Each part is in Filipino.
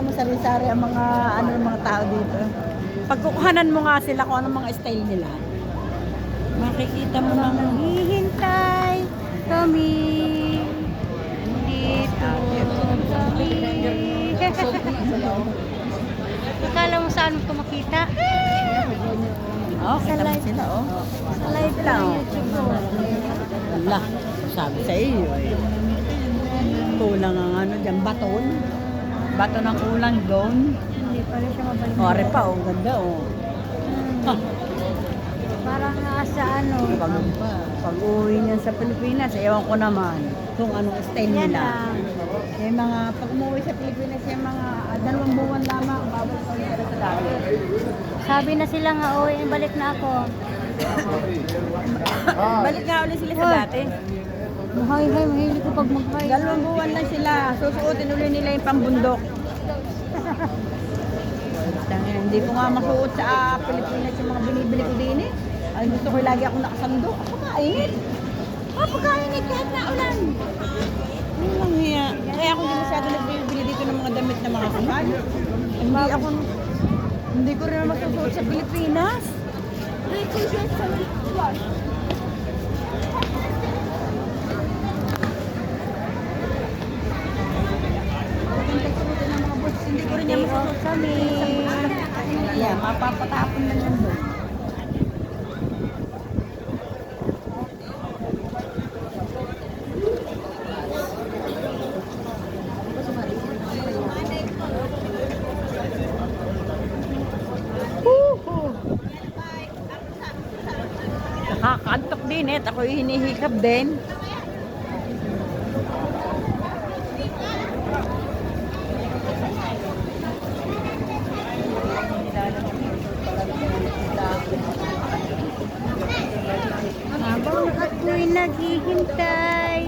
mo sari-sari ang mga ano mga tao dito. Pagkukuhanan mo nga sila kung anong mga style nila. Makikita mo nang Hihintay kami dito kami. Akala mo saan mo ito makita? Oh, Sa live. sila, oh. Sa live Sila, oh. Wala. Sabi sa iyo, eh. Kulang ang ano dyan, baton. Bato ng kulang doon. Hindi pa rin siya mabalik. Ore pa, oh. Ganda, oh. Hmm. Parang nasa ano. Pag, pag uwi niyan sa Pilipinas, ewan ko naman kung anong style Yan nila. lang. Yung mga, pag umuwi sa Pilipinas, yung mga ah, dalawang buwan lamang, babalik ko sila sa dati. Sabi na sila nga, uwi, balik na ako. Balik nga ulit sila sa Oy. dati. Mahay, hay, mahilig ko pag maghay. Dalawang buwan lang sila. Susuotin ulit nila yung pambundok. Tangina, hindi ko nga masuot sa ah, Pilipinas yung mga binibili ko din eh. Ay, gusto ko lagi ako nakasando. Ako mainit. Oh, pagkainit kahit na ulan. Ano lang hiya. Kaya ako hindi masyado nagbibili dito ng mga damit na mga kapal. Hindi ako, hindi ko rin masusuot sa Pilipinas. Maganda suotin ng mga boots. Hindi ko rin yan Day off masusuot kami. Yeah, mapapatapon lang yan doon. Nakakantok din eh. Ako hinihikap din. Habang ako'y naghihintay.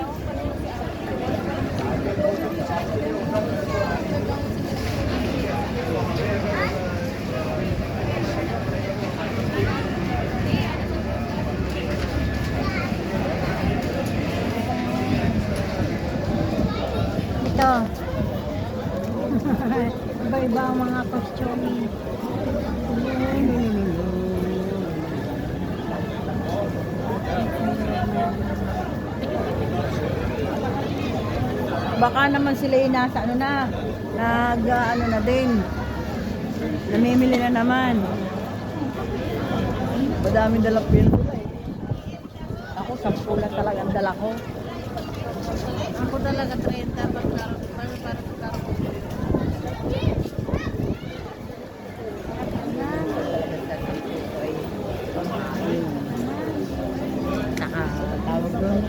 Ito. Iba-iba ang mga costume. Baka naman sila yung nasa ano na, nag ah, ano na din. Namimili na naman. Madaming dala pindula eh. Ako, sampu lang talaga ang dala ko. Ako talaga 30 pag para para Saka tawag doon.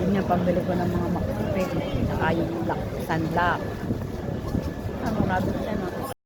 Yun yung pambili ko ng mga makupit. Saka yung lock, sunlock. Ano nga doon siya, no?